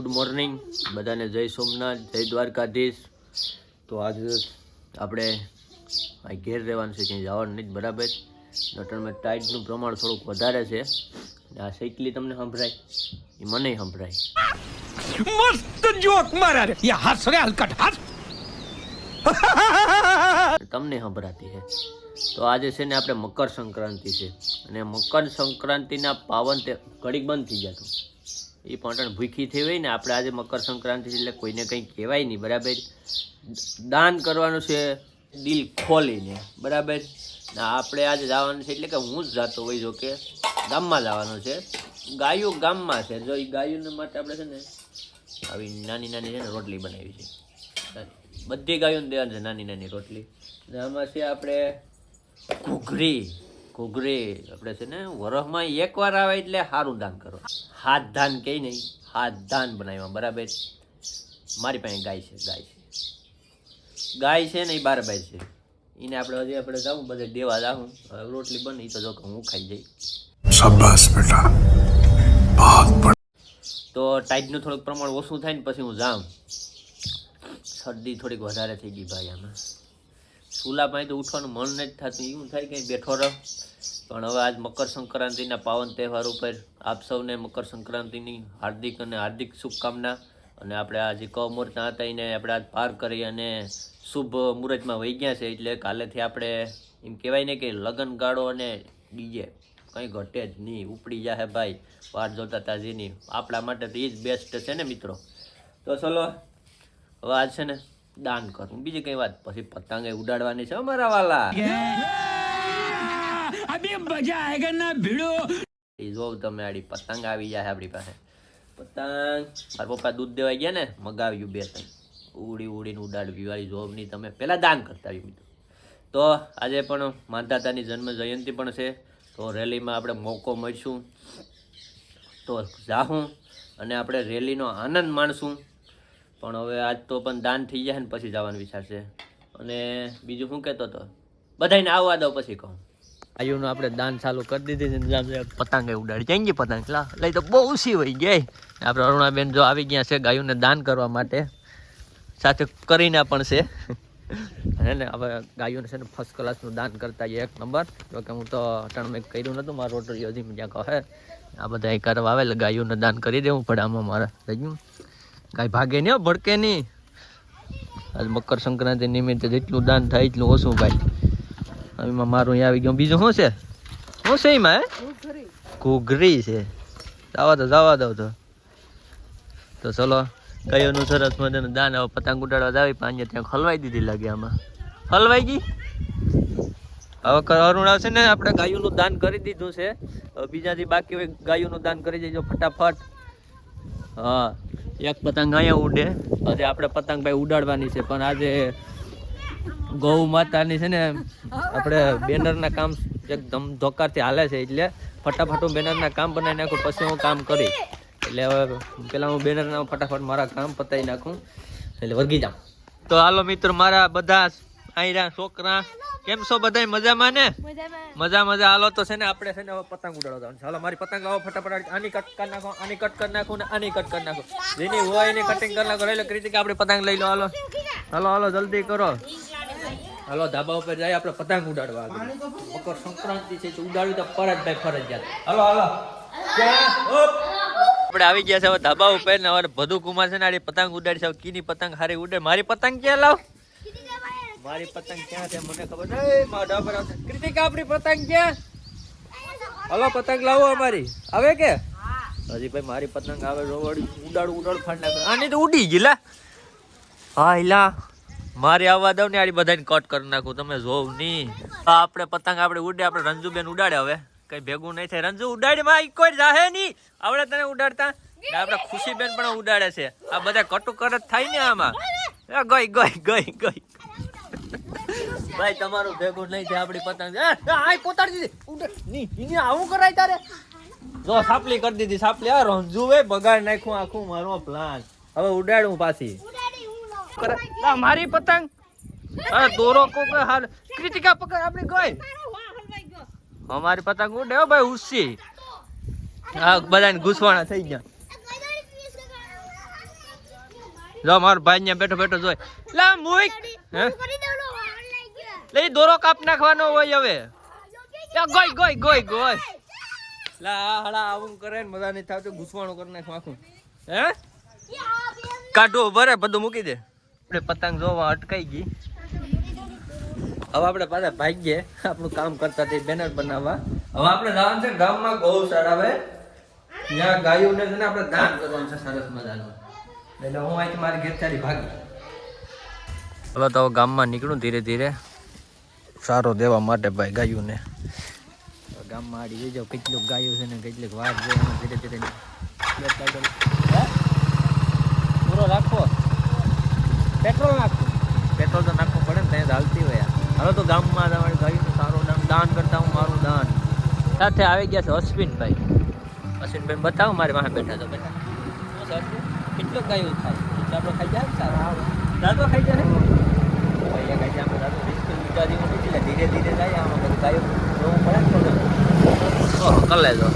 Good morning. બધાને જય સોમનાથ જય દ્વારકાધીશ. તો આજ આપણે અહીં ઘેર રહેવાનું છે ક્યાંય જવાનું નહીં બરાબર? નટણમાં ટાઈટનું પ્રમાણ થોડુંક વધારે છે. આ સાયકલી તમને સંભળાય એ મને સંભળાય. મસ્ત જોક મારા રે. યા હસ રે હલકટ હસ તમને સંભળાતી છે. તો આજે છે ને આપણે મકર સંક્રાંતિ છે. અને મકર સંક્રાંતિના પાવન તે ઘડીક બંધ થઈ જતું એ પણ ભૂખી થઈ હોય ને, આપણે આજે મકર સંક્રાંતિ એટલે કોઈને કંઈ કહેવાય નહીં, બરાબર? દાન કરવાનું છે, દિલ ખોલીને, બરાબર? આપણે આજે જવાનું છે એટલે કે હું જ જતો હોય, જો કે ગામમાં જવાનું છે. ગાયો ગામમાં છે, જો એ ગાયોને માટે આપણે છે ને આવી નાની નાની છે ને રોટલી બનાવી છે. બધી ગાયોને દેવાની છે નાની નાની રોટલી. આમાં છે આપણે ઘૂઘરી. ઘોઘરે આપણે છે ને વરહમાં એકવાર આવે એટલે સારું દાન કરો. હાથ ધાન કહે નહીં હાથ ધાન બનાવ્યા બરાબર? મારી પાસે ગાય છે ગાય છે. ગાય છે ને એ બાર બાય છે. એને આપણે હજી આપણે જાઉં બધે દેવા જાવું રોટલી બને તો જો હું ખાઈ જઈ તો ટાઈટનું થોડુંક પ્રમાણ ઓછું થાય ને પછી હું જાઉં. શરદી થોડીક વધારે થઈ ગઈ ભાઈ આમાં. ચૂલા પાસે તો ઉઠવાનું મન નથી થતું, એવું થાય કે બેઠો રહો. પણ હવે આજ મકર સંક્રાંતિના પાવન તહેવાર ઉપર આપ સૌને મકર સંક્રાંતિની હાર્દિક અને હાર્દિક શુભકામના. અને આપણે આજે કમૂર્તા હતા એને આપણે આજ પાર કરી અને શુભ મુહૂર્તમાં વહી ગયા છે, એટલે કાલેથી આપણે એમ કહેવાય ને કે લગ્ન ગાળો અને ડીજે. કંઈ ઘટે જ નહીં, ઉપડી જાહે ભાઈ, વાર જોતા તાજીની આપણા માટે તો એ જ બેસ્ટ છે ને મિત્રો. તો ચલો, હવે આજ છે ને દાન કરું. બીજી કઈ વાત? પછી પતંગ ઉડાડવાની છે અમારા વાલા. અભી મજા આયેગા ના ભીડો. જો તમે આડી પતંગ આવી જાય આપણી પાસે. પતંગ. મારા પપ્પા દૂધ દેવા ગયા ને મગાવ્યું બે ત્રણ. ઉડી ઉડીને ઉડાડ વિવાળી જોબ જોબની તમે. પહેલાં દાન કરતા આવી બીજું તો આજે પણ માતાતાની જન્મ જયંતિ પણ છે. તો રેલીમાં આપણે મોકો મળીશું. તો જાહું. અને આપણે રેલીનો આનંદ માણશું. પણ હવે આજ તો પણ દાન થઈ જાય ને પછી જવાનો વિચાર છે. અને બીજું શું કહેતો હતો? બધાને આવવા દો પછી કહું. આયુનું આપણે દાન ચાલુ કરી દીધી છે પતંગ ઉડાડી. જાય ગઈ પતંગ? લા, લઈ તો બહુ ઓછી હોય ગઈ. આપણે અરુણાબેન જો આવી ગયા છે ગાયુને દાન કરવા માટે. સાથે કરીને પણ છે. હે ને, હવે ગાયોને છે ને ફર્સ્ટ ક્લાસનું દાન કરતા એક નંબર. જો કે હું તો અટાણ મેં કર્યું નહોતું મારું રોટરી હજી મજા કહે. આ બધા કરવા આવે એટલે ગાયોને દાન કરી દેવું પડે આમાં મારે. થઈ ગાય. ભાગે નહીં ભડકે નહીં. આજ મકર સંક્રાંતિ નિમિત્તે જેટલું દાન થાય એટલું ઓછું ભાઈ. એમાં મારું અહીંયા આવી ગયું. બીજું શું છે? શું છે એમાં, હે? ઘૂઘરી છે. જવા દો જવા દો તો. તો ચલો કયોનું સરસ મજાનું દાન હવે પતંગ ઉડાડવા જાવી પાંજે ત્યાં ખલવાઈ દીધી લાગે આમાં. ખલવાઈ ગઈ? હવે અરુણ આવશે ને, આપણે ગાયોનું દાન કરી દીધું છે. બીજાથી બાકી હોય ગાયોનું દાન કરી દેજો ફટાફટ. હા. એક પતંગ અહીંયા ઉડે. હજી આપણે પતંગ ભાઈ ઉડાડવાની છે, પણ આજે ગૌ માતાની છે ને, આપણે બેનરના કામ એકદમ ધોકારથી હાલે છે, એટલે ફટાફટ હું બેનરના કામ બનાવી નાખું, પછી હું કામ કરી. એટલે હવે પેલા હું બેનરના ફટાફટ મારા કામ પતાવી નાખું, એટલે વર્ગી જાઉં. તો હાલો મિત્રો, મારા બધા આયરા છોકરા. કેમ છો બધા મજામાં ને? મજા મજા. હાલો તો છે ને આપણે છે ને પતંગ ઉડાડો જવાનું. હાલો મારી પતંગ લાવો ફટાફટ. આની કટ કરી નાખો આની કટ કરી નાખો ને આની કટ કરી નાખો. જેની હોય એની કટિંગ કરી નાખો. એટલે કૃતિક આપણે પતંગ લઈ લો. હાલો. હાલો હાલો જલ્દી કરો. હાલો ધાબા ઉપર જાય આપણે પતંગ ઉડાડવા. મકર સંક્રાંતિ છે તો ઉડાડવી તો ફરજ ભાઈ ફરજિયાત. હાલો હાલો. આપણે આવી ગયા છે હવે ધાબા ઉપર ને હવે બધું કુમાર છે ને પતંગ ઉડાડી છે કીની પતંગ હારી ઉડે મારી પતંગ ક્યાં લાવ? મારી પતંગ ક્યાં છે મને ખબર નહીં મારા ડાબર આવશે. કૃતિક, આપણી પતંગ ક્યાં? હલો, પતંગ લાવો અમારી. આવે કે? હજી ભાઈ મારી પતંગ આવે રોવડ ઉડાડ ઉડાડ ફાડ નાખે. આની તો ઉડી ગઈ, લા. હા હિલા મારે આવવા દઉં ને, આડી બધાને કટ કરી નાખું. તમે જોવ નહીં. આપણે પતંગ આપણે ઉડે, આપણે રંજુબેન ઉડાડે હવે. કઈ ભેગું નહીં થાય. રંજુ, ઉડાડી માં કોઈ જાહે નહીં. આવડે તને ઉડાડતા? આપણે ખુશીબેન પણ ઉડાડે છે. આ બધા કટુ કરત થાય ને આમાં. ગઈ ગઈ ગઈ ગઈ. ભાઈ તમારું ભેગું નહીં થાય આપણી પતંગ. એ, એ, આય પોતાડી દીધી. ઉડે ની આવું કરાય તારે? જો સાપલી કરી દીધી સાપલી. આ રંજુ વે બગાડ નાખ્યું આખું મારો પ્લાન હવે ઉડાડું પાછી. મારી પતંગ? અરે દોરો કોક હાલ ક્રિતિકા પકડ આપણી ગઈ અમારી પતંગ ઉડે ભાઈ ઉસી. હા બધાને ઘૂસવાના થઈ ગયા. જો મારો ભાઈ ને બેઠો બેઠો જોઈ. લા મુઈક હે? લે દોરો કાપ નાખવાનો હોય હવે. ગોય ગોય ગોય ગોય. લા હળા આવું કરે ને મજા નહીં થાવતો ઘૂસવાનું કરી નાખ આખું. હે? કાઢો ભરે બધું મૂકી દે. આપણે પતંગ જોવા અટકાઈ ગઈ. હવે આપણે પાછા ભાગીએ. આપણું કામ કરતા તે બેનર બનાવવા. હવે આપણે જવાનું છે ગામમાં ગૌશાળા આવે ત્યાં ગાયોને છે ને આપણે દાન કરવાનું છે સરસ મજાનું. એટલે હું અહીંથી મારી ઘેર ચાલી ભાગી. હવે તો ગામમાં નીકળું ધીરે ધીરે. સારો દેવા માટે ભાઈ ગાયોને ને. ગામમાં આડી જોઈ જાવ કેટલું ગાયો છે ને કેટલીક વાત છે ધીરે ધીરે પૂરો રાખો. પેટ્રોલ નાખો. પેટ્રોલ તો નાખવું પડે ને, ત્યાં હાલતી હોય. હવે તો ગામમાં તમારી ગાયું સારું દાન દાન કરતા હું મારું દાન. સાથે આવી ગયા છે અશ્વિનભાઈ. અશ્વિનભાઈ બતાવો, મારી પાસે બેઠા બેઠા છે અશ્વિન? કેટલું ગાયું થાય આપણે ખાઈ જાય? સારું. દાદો ખાઈ જાય? ને ભાઈ ખાઈ જાય દાદો રિસ્ક લીધા જેવું નથી એટલે ધીરે ધીરે જાય આમાં બધું ગાયું જોવું પડે ને ઓહો કરી લેજો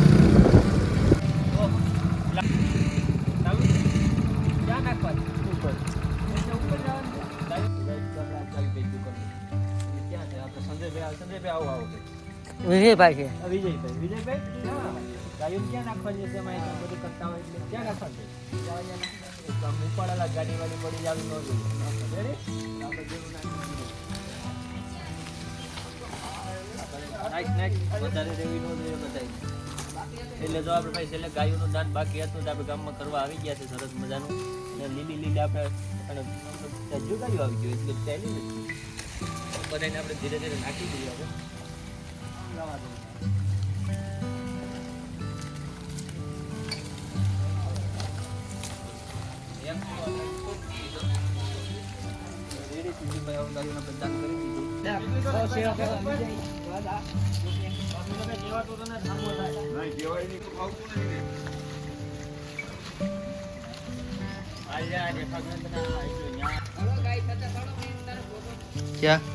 વિજયભાઈ છે વિજયભાઈ વિજયભાઈ ગાયું ક્યાં નાખવાની છે એમાં એટલા બધું કરતા હોય એટલે ક્યાં નાખવાની છે? ત્યાં. તો ઉપાડેલા ગાડી વાળી પડી જાવી ન જોઈએ. નાખ, નાખ. વધારે રેવી ન જોઈએ બધાય. એટલે જો આપણે ભાઈ છેલ્લે ગાયોનું દાન બાકી હતું તો આપણે ગામમાં કરવા આવી ગયા છે સરસ મજાનું. અને લીલી લીલી આપણે અને તાજુ ગાયો આવી ગયું એટલે ચાલી નથી બધાને આપણે ધીરે ધીરે નાખી દઈએ આપણે ખૂબ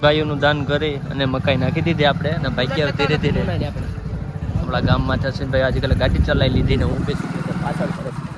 ગાયોને દાન કરી અને મકાઈ નાખી દીધી આપણે અને ભાઈ ભાગ્યા ધીરે ધીરે. આપણા ગામમાં થશે ભાઈ આજકાલ ગાડી ચલાવી લીધી ને હું બેસી ગયો પાછળ તરફ